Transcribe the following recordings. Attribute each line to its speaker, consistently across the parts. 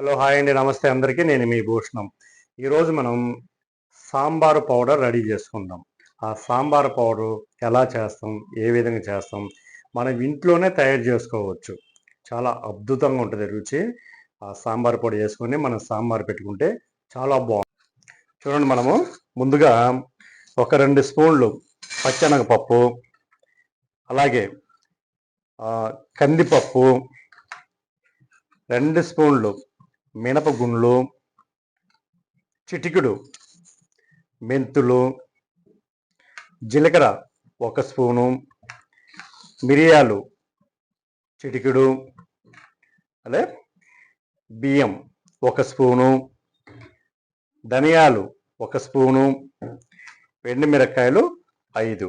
Speaker 1: Hello hi అండి నమస్తే అందరికీ. నేను మీ భూషణం. ఈరోజు మనం సాంబారు పౌడర్ రెడీ చేసుకుందాం. ఆ సాంబార్ పౌడర్ ఎలా చేస్తాం ఏ విధంగా చేస్తాం మనం ఇంట్లోనే తయారు చేసుకోవచ్చు. చాలా అద్భుతంగా ఉంటుంది రుచి. ఆ సాంబార్ పొడి వేసుకొని మనం సాంబార్ పెట్టుకుంటే చాలా బాగుంది చూడండి మనము. ముందుగా ఒక రెండు స్పూన్లు పచ్చనగపప్పు అలాగే కందిపప్పు రెండు స్పూన్లు మినపగుండ్లు చిటికుడు మెంతులు జీలకర్ర ఒక స్పూను మిరియాలు చిటికుడు అదే బియ్యం ఒక స్పూను ధనియాలు ఒక స్పూను మిరపకాయలు ఐదు.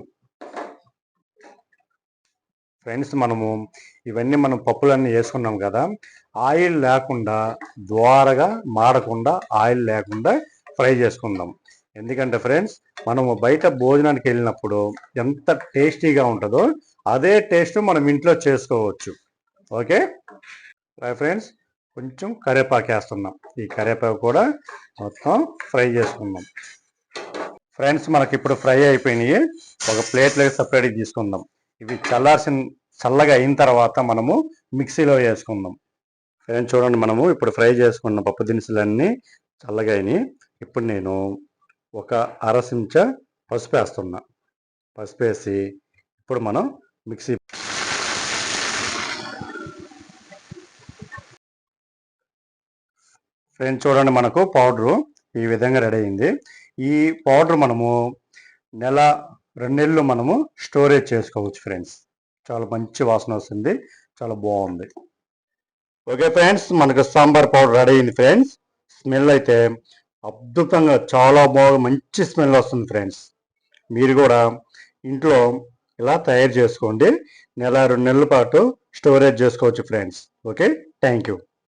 Speaker 1: ఫ్రెండ్స్ మనము ఇవన్నీ మనం పప్పులన్నీ వేసుకున్నాం కదా ఆయిల్ లేకుండా ద్వారగా మాడకుండా ఆయిల్ లేకుండా ఫ్రై చేసుకుందాం. ఎందుకంటే ఫ్రెండ్స్ మనము బయట భోజనానికి వెళ్ళినప్పుడు ఎంత టేస్టీగా ఉంటుందో అదే టేస్ట్ మనం ఇంట్లో చేసుకోవచ్చు. ఓకే? ఫ్రెండ్స్ కొంచెం కరివేపాకు వేస్తున్నాం. ఈ కరివేపాకు కూడా మొత్తం ఫ్రై చేసుకుందాం. ఫ్రెండ్స్ మనకి ఇప్పుడు ఫ్రై అయిపోయినాయి. ఒక ప్లేట్లోకి సపరేట్గా తీసుకుందాం. ఇవి చల్లార్సిన చల్లగా అయిన తర్వాత మనము మిక్సీలో వేసుకుందాం. ఫ్రెండ్స్ చూడండి మనము ఇప్పుడు ఫ్రై చేసుకున్న పప్పు దినుసులన్నీ చల్లగా అయినాయి. ఇప్పుడు నేను ఒక అర చెంచా పసుపు వేస్తున్నా. పసుపు వేసి ఇప్పుడు మనం మిక్సీ ఫ్రెండ్స్ చూడండి మనకు పౌడరు ఈ విధంగా రెడీ అయింది. ఈ పౌడర్ మనము నెల రెండు నెలలు మనము స్టోరేజ్ చేసుకోవచ్చు ఫ్రెండ్స్. చాలా మంచి వాసన వస్తుంది. చాలా బాగుంది. ఓకే ఫ్రెండ్స్ మనకు సాంబార్ పౌడర్ రెడీ అయింది ఫ్రెండ్స్. స్మెల్ అయితే అద్భుతంగా చాలా బాగా మంచి స్మెల్ వస్తుంది ఫ్రెండ్స్. మీరు కూడా ఇంట్లో ఇలా తయారు చేసుకోండి. నెల రెండు నెలల పాటు స్టోరేజ్ చేసుకోవచ్చు ఫ్రెండ్స్. Okay thank you.